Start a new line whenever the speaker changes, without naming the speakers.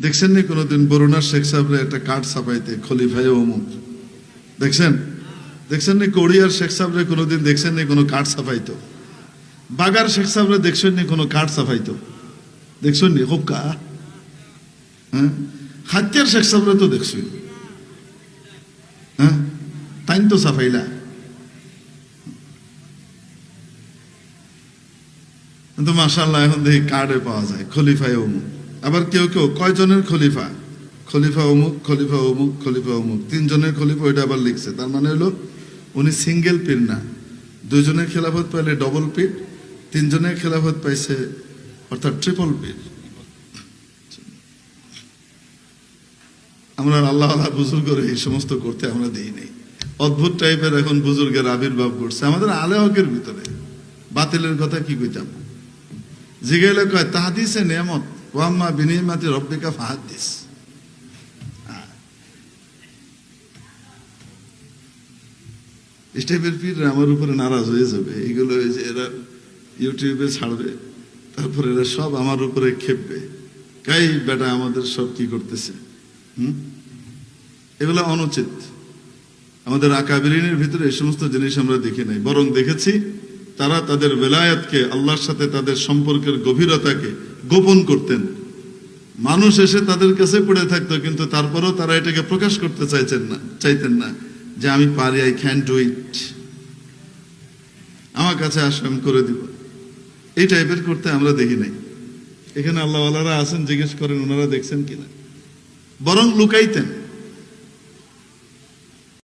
দেখছেন নি কোনোদিন বরুণার শেখ সাহেবরে একটা কাঠ ছাপাইতে, খলিফাই অমুক? দেখছেন? দেখছেন নি কোরিয়ার শেখ সাহেবরে কোনোদিন দেখছেন নি কোনো কার্ড ছাপাইতো? বাগার শেখ সাহেবরে দেখছেন নি কোনো কার্ড ছাপাইতো? দেখছেন নি? হুক্কা? হ্যাঁ? হাতিয়ার শেখ সাহেবরে তো দেখছেন। হ্যাঁ? তাইন তো সাফাইলা কিন্তু মাসাল্লাহ এখন দেখি কার্ডে পাওয়া যায় খলিফায় অমুক। আবার কেউ কেউ, কয়জনের খলিফা? খলিফা অমুক খলিফা অমুক খলিফা অমুক। তিনজনের খলিফা ওইটা আবার লিখছে। তার মানে হলো, উনি সিঙ্গেল পীর না। দুজনের খেলাফত পাইলে ডবল পীর তিনজনের খেলাফত পাইছে অর্থাৎ ট্রিপল পীর আমরা আল্লাহ আল্লাহ বুজুর্গ এই সমস্ত করতে আমরা দিই নেই। অদ্ভুত টাইপের এখন বুজুর্গের আবির্ভাব করছে আমাদের আলেহকের ভিতরে। বাতিলের কথা কি কইতাম? জিগাইলে কয়, তাহাদিসে নিয়ামত। ওয়াম্মা বিনিমাতি রব্বিকা ফাহাদিস স্টেপের পীর আমার উপরে নারাজ হয়ে যাবে এগুলো ওই যে এরা ইউটিউবে ছাড়বে তারপরে এরা সব আমার উপরে খেপবে কাই বেটা আমাদের সব কি করতেছে হুম এগুলো অনুচিত. আমাদের আকাবিরিনের ভিতরে এই সমস্ত জিনিস আমরা দেখি নাই। বরং দেখেছি তারা তাদের বেলায়াতকে, আল্লাহর সাথে তাদের সম্পর্কের গভীরতাকে গোপন করতেন। মানুষ এসে তাদের কাছে পড়ে থাকতো, কিন্তু তারপরেও তারা এটাকে প্রকাশ করতে চাইছেন না, চাইতেন না যে আমি পারি আই ক্যান ডু ইট আমার কাছে আসো, আমি করে দিব। এই টাইপের করতে আমরা দেখি নাই। এখানে আল্লাহওয়ালারা আছেন, জিজ্ঞেস করেন, ওনারা দেখছেন কিনা? বরং লুকাইতেন।